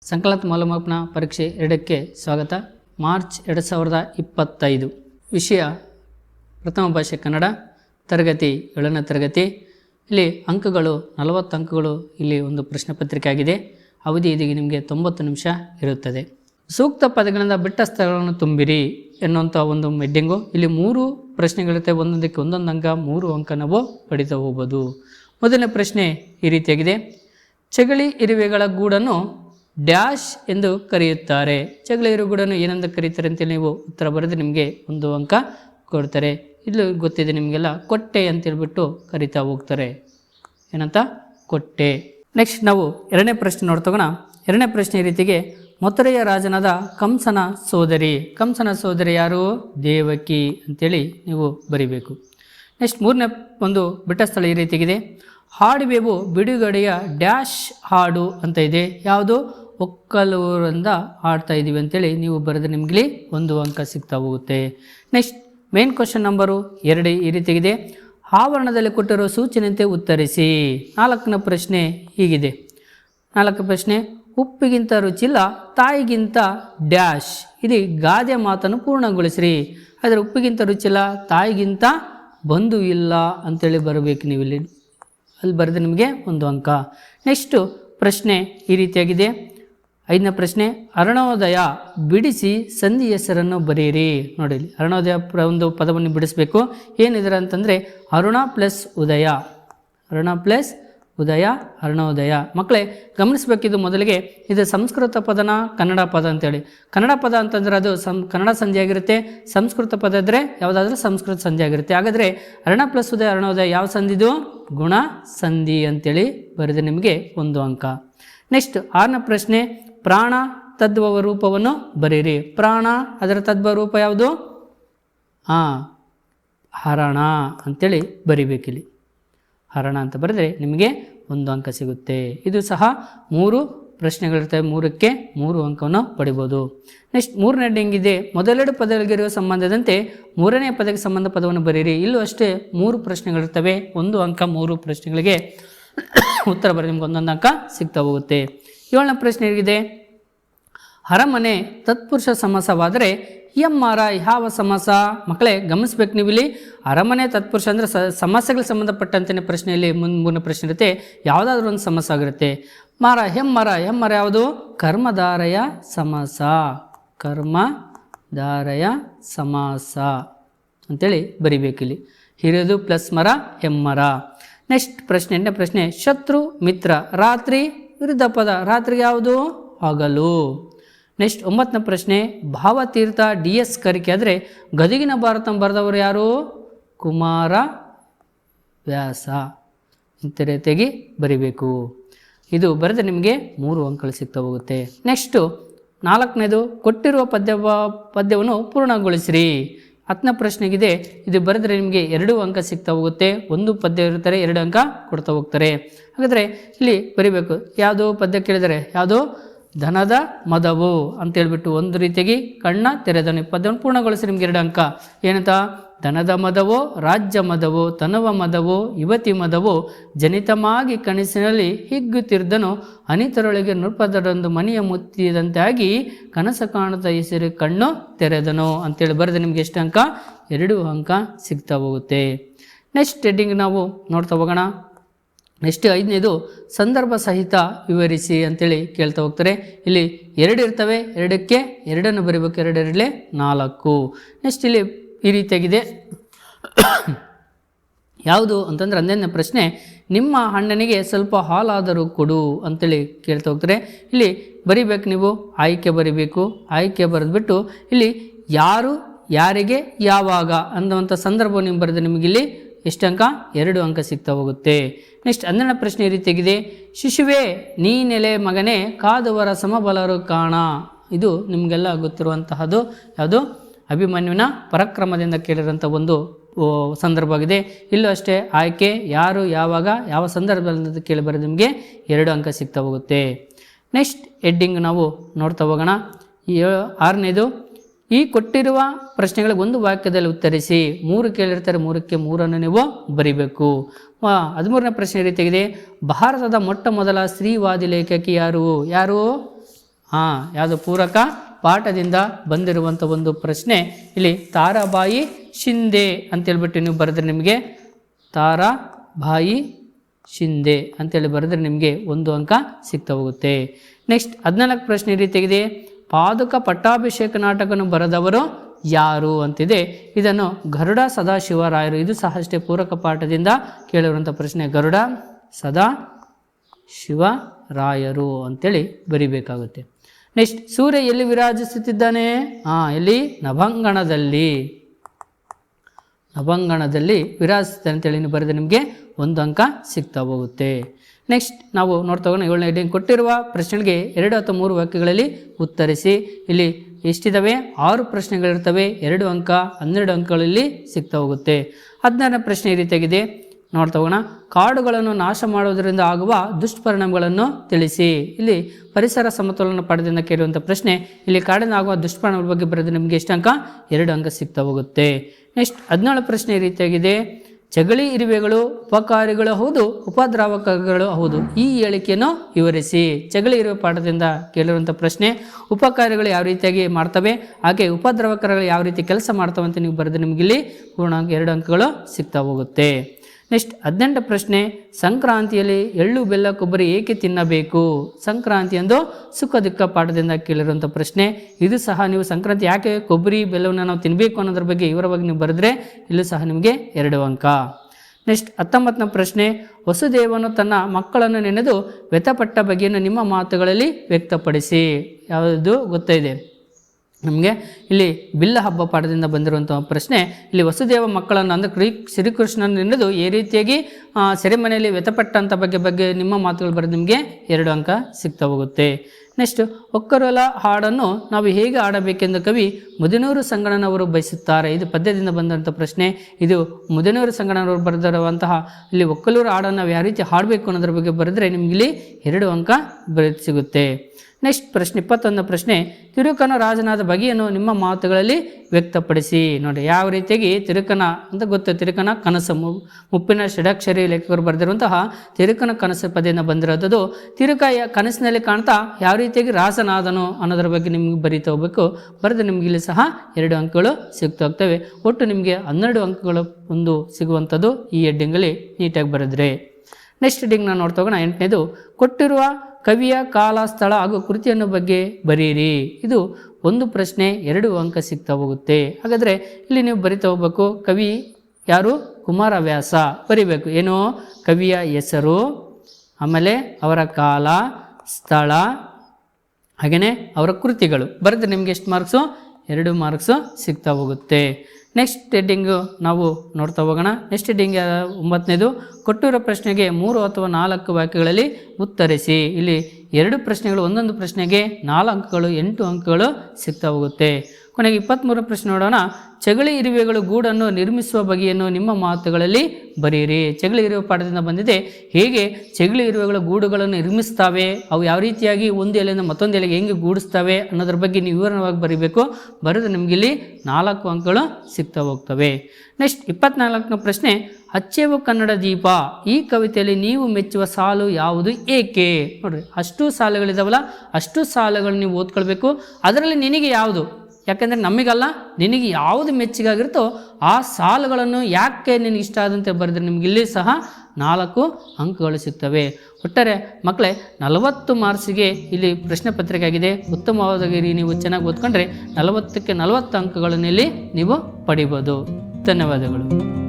ಸಂಕಲನ ಮೌಲ್ಯಮಾಪನ ಪರೀಕ್ಷೆ ಎರಡಕ್ಕೆ ಸ್ವಾಗತ. ಮಾರ್ಚ್ ಎರಡು ಸಾವಿರದ ಇಪ್ಪತ್ತೈದು. ವಿಷಯ ಪ್ರಥಮ ಭಾಷೆ ಕನ್ನಡ, ತರಗತಿ ಏಳನೇ ತರಗತಿ. ಇಲ್ಲಿ ಅಂಕಗಳು, ನಲವತ್ತು ಅಂಕಗಳು ಇಲ್ಲಿ ಒಂದು ಪ್ರಶ್ನೆ ಪತ್ರಿಕೆ ಆಗಿದೆ. ಅವಧಿ ಇದೀಗ ನಿಮಗೆ ತೊಂಬತ್ತು ನಿಮಿಷ ಇರುತ್ತದೆ. ಸೂಕ್ತ ಪದಗಳಿಂದ ಬಿಟ್ಟ ಸ್ಥಳಗಳನ್ನು ತುಂಬಿರಿ ಎನ್ನುವಂಥ ಒಂದು ಮೆಡ್ಡಿಂಗು ಇಲ್ಲಿ ಮೂರು ಪ್ರಶ್ನೆಗಳಿರುತ್ತೆ. ಒಂದೊಂದಕ್ಕೆ ಒಂದೊಂದು ಅಂಕ, ಮೂರು ಅಂಕ ನಾವು ಪಡಿತಾ ಹೋಗ್ಬೋದು. ಮೊದಲನೇ ಪ್ರಶ್ನೆ ಈ ರೀತಿಯಾಗಿದೆ. ಚಗಳಿ ಇರುವೆಗಳ ಗೂಡನ್ನು ಡ್ಯಾಶ್ ಎಂದು ಕರೆಯುತ್ತಾರೆ. ಜಗಳ ಇರುವ ಗೂಡನ್ನು ಏನೆಂದು ಕರೀತಾರೆ ಅಂತೇಳಿ ನೀವು ಉತ್ತರ ಬರೆದು ನಿಮಗೆ ಒಂದು ಅಂಕ ಕೊಡ್ತಾರೆ. ಇಲ್ಲಿ ಗೊತ್ತಿದೆ ನಿಮಗೆಲ್ಲ ಕೊಟ್ಟೆ ಅಂತೇಳ್ಬಿಟ್ಟು ಕರಿತಾ ಹೋಗ್ತಾರೆ. ಏನಂತ? ಕೊಟ್ಟೆ. ನೆಕ್ಸ್ಟ್ ನಾವು ಎರಡನೇ ಪ್ರಶ್ನೆ ನೋಡ್ತೋಗೋಣ. ಎರಡನೇ ಪ್ರಶ್ನೆ ಈ ರೀತಿಗೆ ಮೊತ್ತರೆಯ ರಾಜನಾದ ಕಂಸನ ಸೋದರಿ. ಕಂಸನ ಸೋದರಿ ಯಾರು? ದೇವಕಿ ಅಂತೇಳಿ ನೀವು ಬರಿಬೇಕು. ನೆಕ್ಸ್ಟ್ ಮೂರನೇ ಒಂದು ಬಿಟ್ಟ ಸ್ಥಳ ಈ ರೀತಿಗಿದೆ. ಹಾಡುವೆವು ಬಿಡುಗಡೆಯ ಡ್ಯಾಶ್ ಹಾಡು ಅಂತ ಇದೆ. ಯಾವುದು? ಒಕ್ಕಲೂರಿಂದ ಆಡ್ತಾ ಇದ್ದೀವಿ ಅಂತೇಳಿ ನೀವು ಬರೆದು ನಿಮಗೆ ಒಂದು ಅಂಕ ಸಿಗ್ತಾ ಹೋಗುತ್ತೆ. ನೆಕ್ಸ್ಟ್ ಮೇನ್ ಕ್ವಶನ್ ನಂಬರು ಎರಡು ಈ ರೀತಿಯಾಗಿದೆ ಆವರಣದಲ್ಲಿ ಕೊಟ್ಟಿರೋ ಸೂಚನೆಯಂತೆ ಉತ್ತರಿಸಿ. ನಾಲ್ಕನೇ ಪ್ರಶ್ನೆ ಹೀಗಿದೆ. ನಾಲ್ಕು ಪ್ರಶ್ನೆ, ಉಪ್ಪಿಗಿಂತ ರುಚಿಲ್ಲ, ತಾಯಿಗಿಂತ ಡ್ಯಾಶ್. ಇದು ಗಾದೆ ಮಾತನ್ನು ಪೂರ್ಣಗೊಳಿಸ್ರಿ. ಆದರೆ ಉಪ್ಪಿಗಿಂತ ರುಚಿಲ್ಲ, ತಾಯಿಗಿಂತ ಬಂಧು ಇಲ್ಲ ಅಂತೇಳಿ ಬರಬೇಕು ನೀವು ಇಲ್ಲಿ. ಅಲ್ಲಿ ಬರೆದು ನಿಮಗೆ ಒಂದು ಅಂಕ. ನೆಕ್ಸ್ಟು ಪ್ರಶ್ನೆ ಈ ರೀತಿಯಾಗಿದೆ. ಐದನೇ ಪ್ರಶ್ನೆ, ಅರುಣೋದಯ ಬಿಡಿಸಿ ಸಂಧಿ ಹೆಸರನ್ನು ಬರೆಯಿರಿ. ನೋಡಿ ಅರುಣೋದಯ ಒಂದು ಪದವನ್ನು ಬಿಡಿಸಬೇಕು. ಏನಿದ್ರ ಅಂತಂದರೆ, ಅರುಣ ಪ್ಲಸ್ ಉದಯ. ಅರುಣ ಪ್ಲಸ್ ಉದಯ, ಅರುಣೋದಯ. ಮಕ್ಕಳೇ ಗಮನಿಸಬೇಕಿದು ಮೊದಲಿಗೆ, ಇದು ಸಂಸ್ಕೃತ ಪದನ, ಕನ್ನಡ ಪದ ಅಂತೇಳಿ. ಕನ್ನಡ ಪದ ಅಂತಂದರೆ ಅದು ಸಂ, ಕನ್ನಡ ಸಂಧಿ ಆಗಿರುತ್ತೆ. ಸಂಸ್ಕೃತ ಪದ ಇದ್ದರೆ ಯಾವುದಾದ್ರೂ ಸಂಸ್ಕೃತ ಸಂಧಿ ಆಗಿರುತ್ತೆ. ಹಾಗಾದರೆ, ಅರಣ ಪ್ಲಸ್ ಉದಯ, ಅರುಣೋದಯ ಯಾವ ಸಂಧಿದು? ಗುಣ ಸಂಧಿ ಅಂತೇಳಿ ಬರೆದು ನಿಮಗೆ ಒಂದು ಅಂಕ. ನೆಕ್ಸ್ಟ್, ಆರನೇ ಪ್ರಶ್ನೆ ಪ್ರಾಣ ತದ್ವ ರೂಪವನ್ನು ಬರೀರಿ ಪ್ರಾಣ, ಅದರ ತದ್ವ ರೂಪ ಯಾವುದು? ಹಾಂ ಹರಣ ಅಂಥೇಳಿ ಬರಿಬೇಕಿಲ್ಲಿ. ಹರಣ ಅಂತ ಬರೆದರೆ ನಿಮಗೆ ಒಂದು ಅಂಕ ಸಿಗುತ್ತೆ. ಇದು ಸಹ ಮೂರು ಪ್ರಶ್ನೆಗಳಿರ್ತವೆ. ಮೂರಕ್ಕೆ ಮೂರು ಅಂಕವನ್ನು ಪಡಿಬೋದು. ನೆಕ್ಸ್ಟ್ ಮೂರನೇ ಹೆಂಗಿದೆ? ಮೊದಲೆರಡು ಪದಗಳಿಗಿರುವ ಸಂಬಂಧದಂತೆ ಮೂರನೇ ಪದಕ್ಕೆ ಸಂಬಂಧ ಪದವನ್ನು ಬರೀರಿ ಇಲ್ಲೂ ಅಷ್ಟೇ ಮೂರು ಪ್ರಶ್ನೆಗಳಿರ್ತವೆ. ಒಂದು ಅಂಕ ಮೂರು ಪ್ರಶ್ನೆಗಳಿಗೆ ಉತ್ತರ ಬರೆದು ನಿಮ್ಗೆ ಒಂದೊಂದು ಅಂಕ ಸಿಗ್ತಾ ಹೋಗುತ್ತೆ. ಏಳನೇ ಪ್ರಶ್ನೆ ಹೇಗಿದೆ. ಅರಮನೆ ತತ್ಪುರುಷ ಸಮಾಸವಾದರೆ ಎಮ್ಮರ ಯಾವ ಸಮಾಸ? ಮಕ್ಕಳೇ, ಗಮನಿಸ್ಬೇಕು ನೀವು ಇಲ್ಲಿ ಅರಮನೆ ತತ್ಪುರುಷ ಅಂದರೆ ಸ ಸಂಬಂಧಪಟ್ಟಂತೆ ಪ್ರಶ್ನೆಯಲ್ಲಿ ಮುಂದೆ ಮೂರನೇ ಪ್ರಶ್ನೆ ಇರುತ್ತೆ. ಯಾವುದಾದ್ರೂ ಒಂದು ಸಮಸ್ಯೆ ಆಗಿರುತ್ತೆ. ಮಾರ ಹೆಮ್ಮರ ಹೆಮ್ಮರ ಯಾವುದು? ಕರ್ಮಧಾರಯ ಸಮಾಸ. ಕರ್ಮಧಾರಯ ಸಮಾಸ. ಅಂತೇಳಿ ಬರಿಬೇಕಿಲ್ಲಿ. ಹಿರಿದು ಪ್ಲಸ್ ಮರ ಹೆಮ್ಮರ ನೆಕ್ಸ್ಟ್ ಪ್ರಶ್ನೆ ಎಂಟನೇ ಪ್ರಶ್ನೆ, ಶತ್ರು, ಮಿತ್ರ, ರಾತ್ರಿ ವಿರುದ್ಧ ಪದ. ರಾತ್ರಿ ಯಾವುದು? ಹಗಲು. ನೆಕ್ಸ್ಟ್ ಒಂಬತ್ತನೇ ಪ್ರಶ್ನೆ, ಭಾವತೀರ್ಥ ಡಿ ಎಸ್ ಕರಿಕೆ ಆದರೆ ಗದಗಿನ ಭಾರತ ಬರೆದವರು ಯಾರು? ಕುಮಾರ ವ್ಯಾಸ. ಇಂಥ ರೀತಿಯಾಗಿ ಬರಿಬೇಕು. ಇದು ಬರೆದ ನಿಮಗೆ ಮೂರು ಅಂಕಗಳು ಸಿಗ್ತಾ ಹೋಗುತ್ತೆ. ನೆಕ್ಸ್ಟು ನಾಲ್ಕನೇದು, ಕೊಟ್ಟಿರುವ ಪದ್ಯ ಪದ್ಯವನ್ನು ಪೂರ್ಣಗೊಳಿಸಿರಿ. ಹತ್ತನೇ ಪ್ರಶ್ನೆಗಿದೆ. ಇದು ಬರೆದ್ರೆ ನಿಮಗೆ ಎರಡು ಅಂಕ ಸಿಗ್ತಾ ಹೋಗುತ್ತೆ. ಒಂದು ಪದ್ಯ ಇರ್ತಾರೆ ಎರಡು ಅಂಕ ಕೊಡ್ತಾ ಹೋಗ್ತಾರೆ. ಹಾಗಾದರೆ ಇಲ್ಲಿ ಬರಿಬೇಕು. ಯಾವುದು ಪದ್ಯ ಕೇಳಿದರೆ, ಯಾವುದು? ಧನದ ಮದವು ಅಂತೇಳ್ಬಿಟ್ಟು ಒಂದು ರೀತಿಯಾಗಿ ಕಣ್ಣ ತೆರೆದನು ಪದ್ಯವನ್ನು ಪೂರ್ಣಗೊಳಿಸಿ ನಿಮ್ಗೆ ಎರಡು ಅಂಕ. ಏನಂತ? ಧನದ ಮದವೋ, ರಾಜ್ಯ ಮದವೋ, ತನವ ಮದವೋ, ಯುವತಿ ಮದವೋ, ಜನಿತಮಾಗಿ ಕನಸಿನಲ್ಲಿ ಹಿಗ್ಗುತ್ತಿರ್ದನು ಅನಿತರೊಳಗೆ ನೃಪದರೊಂದು ಮನೆಯ ಮುತ್ತಿದಂತಾಗಿ ಕನಸ ಕಾಣುತ್ತ ಹೆಸರು ಕಣ್ಣು ತೆರೆದನು ಅಂತೇಳಿ ಬರೆದು ನಿಮ್ಗೆ ಎಷ್ಟು ಅಂಕ? ಎರಡು ಅಂಕ ಸಿಗ್ತಾ ಹೋಗುತ್ತೆ. ನೆಕ್ಸ್ಟ್ ಹೆಡ್ಡಿಂಗ್ ನಾವು ನೋಡ್ತಾ ಹೋಗೋಣ. ನೆಕ್ಸ್ಟ್ ಐದನೇದು ಸಂದರ್ಭ ಸಹಿತ ವಿವರಿಸಿ ಅಂತೇಳಿ ಕೇಳ್ತಾ ಹೋಗ್ತಾರೆ. ಇಲ್ಲಿ ಎರಡು ಇರ್ತವೆ, ಎರಡಕ್ಕೆ ಎರಡನ್ನು ಬರೀಬೇಕು ಎರಡೆರಡಲೇ ನಾಲ್ಕು. ನೆಕ್ಸ್ಟ್ ಇಲ್ಲಿ ಈ ರೀತಿಯಾಗಿದೆ ಯಾವುದು ಅಂತಂದರೆ ಹನ್ನೊಂದನೇ ಪ್ರಶ್ನೆ, ನಿಮ್ಮ ಅಣ್ಣನಿಗೆ ಸ್ವಲ್ಪ ಹಾಲಾದರೂ ಕೊಡು ಅಂತೇಳಿ ಕೇಳ್ತಾ ಹೋಗ್ತಾರೆ. ಇಲ್ಲಿ ಬರಿಬೇಕು ನೀವು, ಆಯ್ಕೆ ಬರಿಬೇಕು. ಆಯ್ಕೆ ಬರೆದ್ಬಿಟ್ಟು ಇಲ್ಲಿ ಯಾರು, ಯಾರಿಗೆ, ಯಾವಾಗ ಅನ್ನುವಂಥ ಸಂದರ್ಭ ನೀವು ಬರೆದು ನಿಮಗಿಲ್ಲಿ ಎಷ್ಟು ಅಂಕ? ಎರಡು ಅಂಕ ಸಿಗ್ತಾ ಹೋಗುತ್ತೆ. ನೆಕ್ಸ್ಟ್ ಹನ್ನೆರಡನೇ ಪ್ರಶ್ನೆ ಈ ರೀತಿಯಾಗಿದೆ ನೀ ನೆಲೆ ಮಗನೇ, ಕಾದುವರ ಸಮಬಲರು ಕಾಣ. ಇದು ನಿಮಗೆಲ್ಲ ಗೊತ್ತಿರುವಂತಹದ್ದು ಯಾವುದು? ಅಭಿಮನ್ಯುವಿನ ಪರಾಕ್ರಮದಿಂದ ಕೇಳಿರೋಂಥ ಒಂದು ಸಂದರ್ಭವಾಗಿದೆ ಇಲ್ಲೂ ಅಷ್ಟೇ, ಆಯ್ಕೆ ಯಾರು, ಯಾವಾಗ, ಯಾವ ಸಂದರ್ಭದಲ್ಲಿ ಕೇಳಿಬರೋದು ನಿಮಗೆ, ಎರಡು ಅಂಕ ಸಿಗ್ತಾ ಹೋಗುತ್ತೆ. ನೆಕ್ಸ್ಟ್ ಹೆಡ್ಡಿಂಗ್ ನಾವು ನೋಡ್ತಾ ಹೋಗೋಣ. ಆರನೇದು, ಈ ಕೊಟ್ಟಿರುವ ಪ್ರಶ್ನೆಗಳಿಗೆ ಒಂದು ವಾಕ್ಯದಲ್ಲಿ ಉತ್ತರಿಸಿ, ಮೂರು ಕೇಳಿರ್ತಾರೆ, ಮೂರಕ್ಕೆ ಮೂರನ್ನು ನೀವು ಬರಿಬೇಕು. ಹದಿಮೂರನೇ ಪ್ರಶ್ನೆ ರೀತಿಯಾಗಿದೆ ಭಾರತದ ಮೊಟ್ಟ ಮೊದಲ ಸ್ತ್ರೀವಾದಿ ಲೇಖಕಿ ಯಾರು? ಯಾರು? ಹಾಂ, ಯಾವುದು ಪೂರಕ? ಪಾಠದಿಂದ ಬಂದಿರುವಂಥ ಒಂದು ಪ್ರಶ್ನೆ. ಇಲ್ಲಿ ತಾರಾಬಾಯಿ ಶಿಂದೆ ಅಂತೇಳ್ಬಿಟ್ಟು ನೀವು ಬರೆದ್ರೆ ನಿಮಗೆ ತಾರಾಬಾಯಿ ಶಿಂದೆ ಅಂತೇಳಿ ಬರೆದ್ರೆ ನಿಮಗೆ ಒಂದು ಅಂಕ ಸಿಗ್ತಾ ಹೋಗುತ್ತೆ. ನೆಕ್ಸ್ಟ್ ಹದಿನಾಲ್ಕು ಪ್ರಶ್ನೆ ಈ ರೀತಿಯಾಗಿದೆ ಪಾದುಕ ಪಟ್ಟಾಭಿಷೇಕ ನಾಟಕವನ್ನು ಬರೆದವರು ಯಾರು ಅಂತಿದೆ. ಇದನ್ನು ಗರುಡ ಸದಾಶಿವರಾಯರು, ಇದು ಸಹ ಅಷ್ಟೇ ಪೂರಕ ಪಾಠದಿಂದ ಕೇಳಿರುವಂಥ ಪ್ರಶ್ನೆ. ಗರುಡ ಸದಾ ಶಿವರಾಯರು ಅಂತೇಳಿ ಬರಿಬೇಕಾಗುತ್ತೆ. ನೆಕ್ಸ್ಟ್, ಸೂರ್ಯ ಎಲ್ಲಿ ವಿರಾಜಿಸುತ್ತಿದ್ದಾನೆ? ಹಾಂ ಎಲ್ಲಿ? ನಭಂಗಣದಲ್ಲಿ. ನಭಂಗಣದಲ್ಲಿ ವಿರಾಜಿಸುತ್ತಾನೆ ಅಂತೇಳಿ ನೀವು ಬರೆದು ನಿಮಗೆ ಒಂದು ಅಂಕ ಸಿಗ್ತಾ ಹೋಗುತ್ತೆ. ನೆಕ್ಸ್ಟ್, ನಾವು ನೋಡ್ತಾ ಹೋಗೋಣ ಏಳನೇ ಹೆಡ್ಡಿಂಗ್ ಕೊಟ್ಟಿರುವ ಪ್ರಶ್ನೆಗೆ ಎರಡು ಅಥವಾ ಮೂರು ವಾಕ್ಯಗಳಲ್ಲಿ ಉತ್ತರಿಸಿ. ಇಲ್ಲಿ ಎಷ್ಟಿದ್ದಾವೆ ಆರು ಪ್ರಶ್ನೆಗಳಿರ್ತವೆ, ಎರಡು ಅಂಕ, ಹನ್ನೆರಡು ಅಂಕಗಳಲ್ಲಿ ಸಿಗ್ತಾ ಹೋಗುತ್ತೆ. ಹದಿನಾರನೇ ಪ್ರಶ್ನೆ ಈ ರೀತಿಯಾಗಿದೆ. ನೋಡ್ತಾ ಹೋಗೋಣ. ಕಾಡುಗಳನ್ನು ನಾಶ ಮಾಡುವುದರಿಂದ ಆಗುವ ದುಷ್ಪರಿಣಾಮಗಳನ್ನು ತಿಳಿಸಿ. ಇಲ್ಲಿ ಪರಿಸರ ಸಮತೋಲನ ಪಡೆದಿಂದ ಕೇಳುವಂಥ ಪ್ರಶ್ನೆ, ಇಲ್ಲಿ ಕಾಡಿನ ಆಗುವ ದುಷ್ಪರಿಣಾಮಗಳ ಬಗ್ಗೆ ಬರೆದು ನಿಮಗೆ ಎಷ್ಟು ಅಂಕ? ಎರಡು ಅಂಕ ಸಿಗ್ತಾ ಹೋಗುತ್ತೆ. ನೆಕ್ಸ್ಟ್ ಹದಿನೇಳು ಪ್ರಶ್ನೆ ಈ ರೀತಿಯಾಗಿದೆ. ಚಗಳಿ ಇರುವೆಗಳು ಉಪಕಾರಿಗಳು ಹೌದು, ಉಪದ್ರಾವಕಗಳು ಹೌದು? ಈ ಹೇಳಿಕೆಯನ್ನು ವಿವರಿಸಿ. ಚಗಳಿ ಇರುವೆ ಪಾಠದಿಂದ ಕೇಳಿರುವಂಥ ಪ್ರಶ್ನೆ, ಉಪಕಾರಿಗಳು ಯಾವ ರೀತಿಯಾಗಿ ಮಾಡ್ತವೆ? ಹಾಗೆ ಉಪದ್ರವಕರಗಳು ಯಾವ ರೀತಿ ಕೆಲಸ ಮಾಡ್ತವೆ ಅಂತ ನೀವು ಬರೆದು ನಿಮಗೆ ಇಲ್ಲಿ ಪೂರ್ಣಾಂಕ ಎರಡು ಅಂಕಗಳು ಸಿಗ್ತಾ ಹೋಗುತ್ತೆ. ನೆಕ್ಸ್ಟ್ ಹದಿನೆಂಟು ಪ್ರಶ್ನೆ, ಸಂಕ್ರಾಂತಿಯಲ್ಲಿ ಎಳ್ಳು, ಬೆಲ್ಲ, ಕೊಬ್ಬರಿ ಏಕೆ ತಿನ್ನಬೇಕು? ಸಂಕ್ರಾಂತಿ ಎಂದು ಸುಖ, ದುಃಖ ಪಾಠದಿಂದ ಕೇಳಿರುವಂಥ ಪ್ರಶ್ನೆ. ಇದು ಸಹ ನೀವು ಸಂಕ್ರಾಂತಿ ಯಾಕೆ ಕೊಬ್ಬರಿ, ಬೆಲ್ಲವನ್ನು ನಾವು ತಿನ್ನಬೇಕು ಅನ್ನೋದ್ರ ಬಗ್ಗೆ ವಿವರವಾಗಿ ನೀವು ಬರೆದ್ರೆ ಇಲ್ಲೂ ಸಹ ನಿಮಗೆ ಎರಡು ಅಂಕ. ನೆಕ್ಸ್ಟ್ ಹತ್ತೊಂಬತ್ತನೇ ಪ್ರಶ್ನೆ, ವಸುದೇವನು ತನ್ನ ಮಕ್ಕಳನ್ನು ನೆನೆದು ವ್ಯಥಪಟ್ಟ ಬಗೆಯನ್ನು ನಿಮ್ಮ ಮಾತುಗಳಲ್ಲಿ ವ್ಯಕ್ತಪಡಿಸಿ. ಯಾವುದು ಗೊತ್ತಿದೆ ನಮಗೆ ಇಲ್ಲಿ ಬಿಲ್ಲ ಹಬ್ಬ ಪಾಠದಿಂದ ಬಂದಿರುವಂಥ ಪ್ರಶ್ನೆ, ಇಲ್ಲಿ ವಸುದೇವ ಮಕ್ಕಳನ್ನು ಅಂದರೆ ಕ್ರೀ ಶ್ರೀಕೃಷ್ಣನ ನೆನೆದು ಈ ರೀತಿಯಾಗಿ ಸೆರೆಮನೆಯಲ್ಲಿ ವ್ಯತಪಟ್ಟಂಥ ಬಗ್ಗೆ ಬಗ್ಗೆ ನಿಮ್ಮ ಮಾತುಗಳು ಬರೆದು ನಿಮಗೆ ಎರಡು ಅಂಕ ಸಿಗ್ತಾ ಹೋಗುತ್ತೆ. ನೆಕ್ಸ್ಟ್, ಒಕ್ಕರೊಲ ಹಾಡನ್ನು ನಾವು ಹೇಗೆ ಆಡಬೇಕೆಂದು ಕವಿ ಮುದಿನೂರು ಸಂಗಣನವರು ಬಯಸುತ್ತಾರೆ. ಇದು ಪದ್ಯದಿಂದ ಬಂದಂಥ ಪ್ರಶ್ನೆ. ಇದು ಮುದಿನೂರು ಸಂಗಣನವರು ಬರೆದಿರುವಂತಹ ಇಲ್ಲಿ ಒಕ್ಕಲೂರು ಹಾಡನ್ನು ನಾವು ಯಾವ ರೀತಿ ಹಾಡಬೇಕು ಅನ್ನೋದ್ರ ಬಗ್ಗೆ ಬರೆದ್ರೆ ನಿಮ್ಗೆ ಇಲ್ಲಿ ಎರಡು ಅಂಕ ಬರೆ ಸಿಗುತ್ತೆ. ನೆಕ್ಸ್ಟ್, ಪ್ರಶ್ನೆ ಇಪ್ಪತ್ತೊಂದು ಪ್ರಶ್ನೆ, ತಿರುಕನ ರಾಜನಾದ ಬಗೆಯನ್ನು ನಿಮ್ಮ ಮಾತುಗಳಲ್ಲಿ ವ್ಯಕ್ತಪಡಿಸಿ. ನೋಡಿ, ಯಾವ ರೀತಿಯಾಗಿ ತಿರುಕನ ಅಂತ ಗೊತ್ತು, ತಿರುಕನ ಕನಸು. ಮುಪ್ಪಿನ ಷಡಾಕ್ಷರಿ ಲೇಖಕರು ಬರೆದಿರುವಂತಹ ತಿರುಕನ ಕನಸು ಪದೆಯನ್ನು ಬಂದಿರೋದು ತಿರುಕ ಕನಸಿನಲ್ಲಿ ಕಾಣ್ತಾ ಯಾವ ರೀತಿಯಾಗಿ ರಾಸನಾದನು ಅನ್ನೋದ್ರ ಬಗ್ಗೆ ನಿಮಗೆ ಬರೀತಾ ಹೋಗ್ಬೇಕು. ಬರೆದು ನಿಮ್ಗೆ ಇಲ್ಲಿ ಸಹ ಎರಡು ಅಂಕಗಳು ಸಿಗ್ತಾ ಹೋಗ್ತವೆ. ಒಟ್ಟು ನಿಮಗೆ ಹನ್ನೆರಡು ಅಂಕಗಳು ಒಂದು ಸಿಗುವಂಥದ್ದು ಈ ಎಡ್ಡಿಂಗಲ್ಲಿ ನೀಟಾಗಿ ಬರೆದ್ರೆ. ನೆಕ್ಸ್ಟ್ ಹೆಡ್ಡಿಂಗ್ ನಾನು ನೋಡ್ತಾ ಹೋಗೋಣ. ಎಂಟನೇದು, ಕೊಟ್ಟಿರುವ ಕವಿಯ ಕಾಲ, ಸ್ಥಳ ಹಾಗೂ ಕೃತಿಯನ್ನು ಬಗ್ಗೆ ಬರೀರಿ. ಇದು ಒಂದು ಪ್ರಶ್ನೆ, ಎರಡು ಅಂಕ ಸಿಗ್ತಾ ಹೋಗುತ್ತೆ. ಹಾಗಾದರೆ ಇಲ್ಲಿ ನೀವು ಬರಿತಾ ಹೋಗ್ಬೇಕು. ಕವಿ ಯಾರು? ಕುಮಾರವ್ಯಾಸ. ಬರಿಬೇಕು. ಏನು? ಕವಿಯ ಹೆಸರು, ಆಮೇಲೆ ಅವರ ಕಾಲ, ಸ್ಥಳ ಹಾಗೆಯೇ ಅವರ ಕೃತಿಗಳು. ಬರೆದ್ರೆ ನಿಮಗೆ ಎಷ್ಟು ಮಾರ್ಕ್ಸು ಎರಡು ಮಾರ್ಕ್ಸು ಸಿಗ್ತಾ ಹೋಗುತ್ತೆ. ನೆಕ್ಸ್ಟ್ ಹೆಡ್ಡಿಂಗು ನಾವು ನೋಡ್ತಾ ಹೋಗೋಣ. ನೆಕ್ಸ್ಟ್ ಹೆಡ್ಡಿಂಗ್ ಒಂಬತ್ತನೇದು, ಕೊಟ್ಟಿರೋ ಪ್ರಶ್ನೆಗೆ ಮೂರು ಅಥವಾ ನಾಲ್ಕು ವಾಕ್ಯಗಳಲ್ಲಿ ಉತ್ತರಿಸಿ. ಇಲ್ಲಿ ಎರಡು ಪ್ರಶ್ನೆಗಳು, ಒಂದೊಂದು ಪ್ರಶ್ನೆಗೆ ನಾಲ್ಕು ಅಂಕಗಳು, ಎಂಟು ಅಂಕಗಳು ಸಿಗ್ತಾ ಹೋಗುತ್ತೆ. ಕೊನೆಗೆ ಇಪ್ಪತ್ತ್ಮೂರು ಪ್ರಶ್ನೆ ನೋಡೋಣ. ಚಗಳಿ ಇರುವೆಗಳು ಗೂಡನ್ನು ನಿರ್ಮಿಸುವ ಬಗೆಯನ್ನು ನಿಮ್ಮ ಮಾತುಗಳಲ್ಲಿ ಬರೆಯಿರಿ. ಚಗಳಿ ಇರುವೆ ಪಾಠದಿಂದ ಬಂದಿದೆ, ಹೇಗೆ ಚಗಳಿ ಇರುವೆಗಳ ಗೂಡುಗಳನ್ನು ನಿರ್ಮಿಸ್ತಾವೆ ಅವು ಯಾವ ರೀತಿಯಾಗಿ ಒಂದು ಎಲೆಯಿಂದ ಮತ್ತೊಂದು ಎಲೆಗೆ ಹೆಂಗೆ ಗೂಡಿಸ್ತವೆ ಅನ್ನೋದ್ರ ಬಗ್ಗೆ ನೀವು ವಿವರಣವಾಗಿ ಬರೀಬೇಕು. ಬರೆದು ನಿಮ್ಗೆ ಇಲ್ಲಿ ನಾಲ್ಕು ಅಂಕಗಳು ಸಿಗ್ತಾ ಹೋಗ್ತವೆ. ನೆಕ್ಸ್ಟ್ ಇಪ್ಪತ್ನಾಲ್ಕನೇ ಪ್ರಶ್ನೆ ಅಚ್ಚೇವು ಕನ್ನಡ ದೀಪ. ಈ ಕವಿತೆಯಲ್ಲಿ ನೀವು ಮೆಚ್ಚುವ ಸಾಲು ಯಾವುದು, ಏಕೆ? ನೋಡ್ರಿ, ಅಷ್ಟು ಸಾಲುಗಳಿದಾವಲ್ಲ, ಅಷ್ಟು ಸಾಲುಗಳು ನೀವು ಓದ್ಕೊಳ್ಬೇಕು. ಅದರಲ್ಲಿ ನಿನಗೆ ಯಾವುದು? ಯಾಕೆಂದರೆ ನಮಗಲ್ಲ, ನಿನಗೆ ಯಾವುದು ಮೆಚ್ಚುಗಾಗಿರುತ್ತೋ ಆ ಸಾಲುಗಳನ್ನು ಯಾಕೆ ನಿನಗೆ ಇಷ್ಟ ಆದಂತೆ ಬರೆದ್ರೆ ನಿಮ್ಗೆ ಇಲ್ಲಿ ಸಹ ನಾಲ್ಕು ಅಂಕಗಳು ಸಿಗ್ತವೆ. ಒಟ್ಟಾರೆ ಮಕ್ಕಳೇ, ನಲವತ್ತು ಮಾರ್ಕ್ಸಿಗೆ ಇಲ್ಲಿ ಪ್ರಶ್ನೆ ಪತ್ರಿಕೆ ಆಗಿದೆ. ನೀವು ಚೆನ್ನಾಗಿ ಓದ್ಕೊಂಡ್ರೆ ನಲವತ್ತಕ್ಕೆ ನಲವತ್ತು ಅಂಕಗಳನ್ನು ಇಲ್ಲಿ ನೀವು ಪಡಿಬೋದು. ಧನ್ಯವಾದಗಳು.